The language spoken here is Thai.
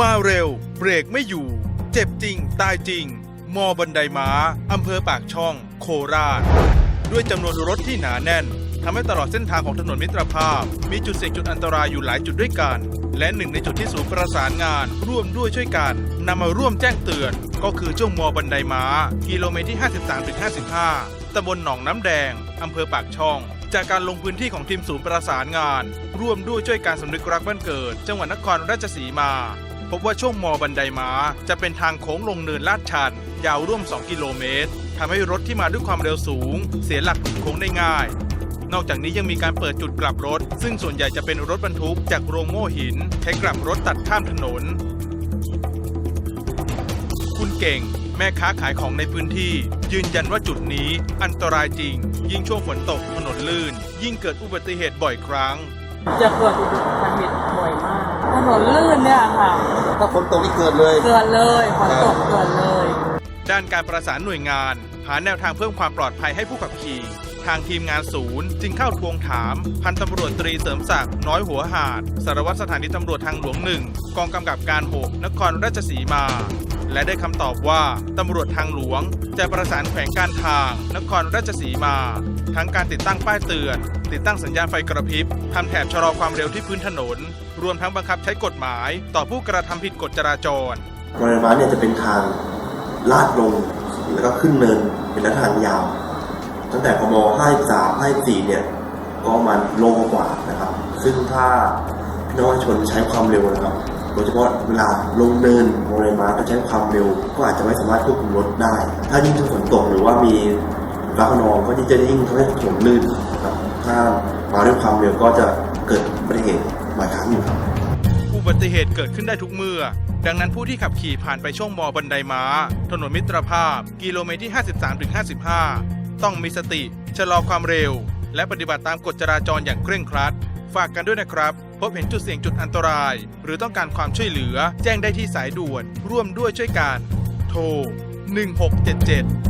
มาเร็ว เบรกไม่อยู่ เจ็บจริง ตายจริง มอบันไดม้า อำเภอปากช่อง โคราช ด้วยจำนวนรถที่หนาแน่นทำให้ตลอดเส้นทางของถนนมิตรภาพ มีจุดเสี่ยงจุดอันตรายอยู่หลายจุดด้วยกัน และหนึ่งในจุดที่ศูนย์ประสานงาน ร่วมด้วยช่วยกันนำมาร่วมแจ้งเตือน ก็คือช่วงมอบันไดม้า กิโลเมตรที่ 53-55ตำบลหนองน้ำแดงอำเภอปากช่องจากการลงพื้นที่ของทีมศูนย์ประสานงาน ร่วมด้วยช่วยการสำนึกรักบ้านเกิด จังหวัดนครราชสีมา พบว่าช่วงมอบันไดม้าจะเป็นทางโค้งลงเนินลาดชัน ยาวร่วม 2 กิโลเมตรทำให้รถที่มาด้วยความเร็วสูง เสียหลักหลุดโค้งได้ง่าย นอกจากนี้ยังมีการเปิดจุดกลับรถ ซึ่งส่วนใหญ่จะเป็นรถบรรทุกจากโรงโม่หิน ใช้กลับรถตัดข้ามถนน คุณเก่ง แม่ค้าขายของในพื้นที่ ยืนยันว่าจุดนี้อันตรายจริง ยิ่งช่วงฝนตกถนนลื่น ยิ่งเกิดอุบัติเหตุบ่อยครั้ง จะเกิดอุบัติเหตุบ่อยมากถนนลื่นเนี่ยค่ะ ถ้าฝนตกนี่เกิดเลย เกิดเลยฝนตกเกิดเลย ด้านการประสานหน่วยงาน หาแนวทางเพิ่มความปลอดภัยให้ผู้ขับขี่ ทางทีมงานศูนย์ จึงเข้าทวงถาม พันตำรวจตรีเสริมศักดิ์น้อยหัวหาดสารวัตรสถานีตำรวจทางหลวงหนึ่งกองกำกับการหกนครราชสีมา และได้คำตอบว่าตำรวจทางหลวง จะประสานแขวงการทาง นครราชสีมา ทั้งการติดตั้งป้ายเตือน ติดตั้งสัญญาณไฟกระพริบทำแถบชะลอความเร็วที่พื้นถนน รวมทั้งบังคับใช้กฎหมาย ต่อผู้กระทำผิดกฎจราจรบริเวณม้าเนี่ยจะเป็นทางลาดลงแล้วก็ขึ้นเนินเป็นระยะทางยาว ตั้งแต่พม53 54เนี่ยก็มันโลกว่านะครับ ซึ่งถ้าพี่น้องประชาชนใช้ความเร็วนะครับ โดยเฉพาะเวลาลงเนินบริเวณม้าก็ใช้ความเร็ว ก็อาจจะไม่สามารถควบคุมรถได้ ถ้ายิ่งฝนตกหรือว่ามีฟ้าขนองก็จะยิ่งทำให้ถนนลื่นครับถ้ามาด้วยความเร็วก็จะเกิดอุบัติเหตุบ่อยครั้งอยู่ครับอุบัติเหตุเกิดขึ้นได้ทุกเมื่อ ดังนั้นผู้ที่ขับขี่ผ่านไปช่วงมอบันไดม้า ถนนมิตรภาพ กิโลเมตรที่ 53-55 ต้องมีสติชะลอความเร็ว และปฏิบัติตามกฎจราจรอย่างเคร่งครัด ฝากกันด้วยนะครับ พบเห็นจุดเสี่ยงจุดอันตราย หรือต้องการความช่วยเหลือ แจ้งได้ที่สายด่วน ร่วมด้วยช่วยกัน โทร 1677